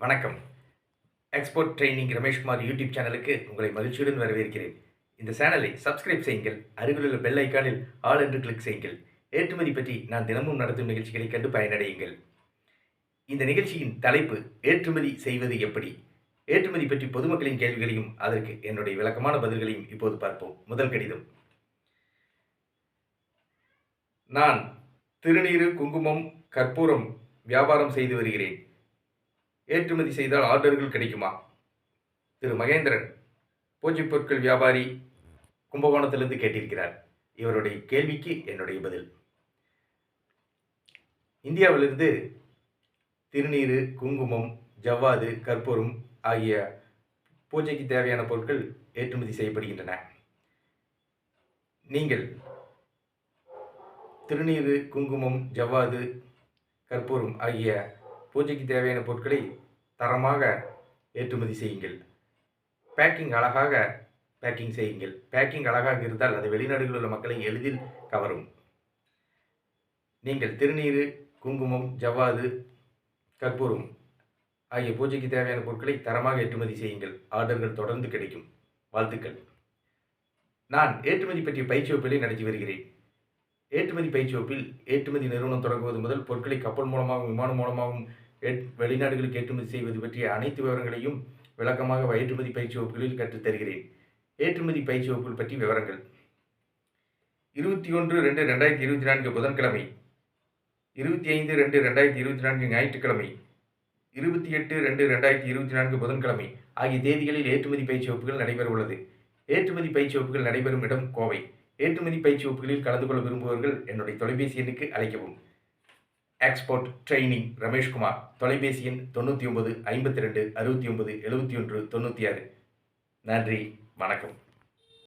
வணக்கம். Export training Rameshkumar YouTube சேனலுக்கு உங்களை மகிழ்ச்சியுடன் வரவேற்கிறேன். இந்த சேனலை சப்ஸ்கிரைப் செய்யுங்கள் அருகிலுள்ள பெல் ஐக்கானில் ஆல் என்று கிளிக் செய்யுங்கள். ஏற்றுமதி பற்றி நான் தினமும் நடத்தும் நிகழ்ச்சிகளை கண்டு பயனடையுங்கள். இந்த நிகழ்ச்சியின் தலைப்பு ஏற்றுமதி செய்வது எப்படி? ஏற்றுமதி பற்றி பொதுமக்களின் கேள்விகளையும் அதற்கு என்னுடைய விளக்கமான பதில்களையும் இப்போது பார்ப்போம். முதல் கடிதம். நான் திருநீறு குங்குமம் கற்பூரம் வியாபாரம் செய்து வருகிறேன். ஏற்றுமதி செய்தால் ஆர்டர்கள் கிடைக்குமா? திரு. மகேந்திரன் பூஜை பொருட்கள் வியாபாரி கும்பகோணத்திலிருந்து கேட்டிருக்கிறார். இவருடைய கேள்விக்கு என்னுடைய பதில். இந்தியாவிலிருந்து திருநீர் குங்குமம் ஜவ்வாது கற்பூரம் ஆகிய பூஜைக்கு தேவையான பொருட்கள் ஏற்றுமதி செய்யப்படுகின்றன. நீங்கள் திருநீர் குங்குமம் ஜவ்வாது கற்பூரம் ஆகிய பூஜைக்கு தேவையான பொருட்களை தரமாக ஏற்றுமதி செய்யுங்கள். பேக்கிங் அழகாக பேக்கிங் செய்யுங்கள். பேக்கிங் அழகாக இருந்தால் அது வெளிநாடுகளில் உள்ள மக்களை எளிதில் கவரும். நீங்கள் திருநீர் குங்குமம் ஜவ்வாது கற்பூரம் ஆகிய பூஜைக்கு தேவையான பொருட்களை தரமாக ஏற்றுமதி செய்யுங்கள். ஆர்டர்கள் தொடர்ந்து கிடைக்கும். வாழ்த்துக்கள். நான் ஏற்றுமதி பற்றிய பயிற்சி வகுப்பிலே நடத்தி வருகிறேன். ஏற்றுமதி பயிற்சி வகுப்பில் ஏற்றுமதி நிறுவனம் தொடங்குவது முதல் பொருட்களை கப்பல் மூலமாகவும் விமானம் மூலமாகவும் வெளிநாடுகளுக்கு ஏற்றுமதி செய்வது பற்றிய அனைத்து விவரங்களையும் விளக்கமாக ஏற்றுமதி பயிற்சி வகுப்புகளில் கற்றுத் தருகிறேன். ஏற்றுமதி பயிற்சி வகுப்புகள் பற்றி விவரங்கள். இருபத்தி ஒன்று ரெண்டு ரெண்டாயிரத்தி இருபத்தி நான்கு புதன்கிழமை. இருபத்தி ஐந்து ரெண்டு ரெண்டாயிரத்தி இருபத்தி நான்கு ஞாயிற்றுக்கிழமை. இருபத்தி எட்டு ரெண்டு ரெண்டாயிரத்தி இருபத்தி நான்கு புதன்கிழமை ஆகிய தேதிகளில் ஏற்றுமதி பயிற்சி வகுப்புகள் நடைபெற உள்ளது. ஏற்றுமதி பயிற்சி வகுப்புகள் நடைபெறும் இடம் கோவை. ஏற்றுமதி பயிற்சி வகுப்புகளில் கலந்து கொள்ள விரும்புபவர்கள் என்னுடைய தொலைபேசி எண்ணுக்கு அழைக்கவும். எக்ஸ்போர்ட் ட்ரைனிங் ரமேஷ்குமார் தொலைபேசி எண் தொண்ணூற்றி ஒன்பது ஐம்பத்தி ரெண்டு அறுபத்தி ஒன்பது எழுபத்தி ஒன்று தொண்ணூற்றி ஆறு. நன்றி வணக்கம்.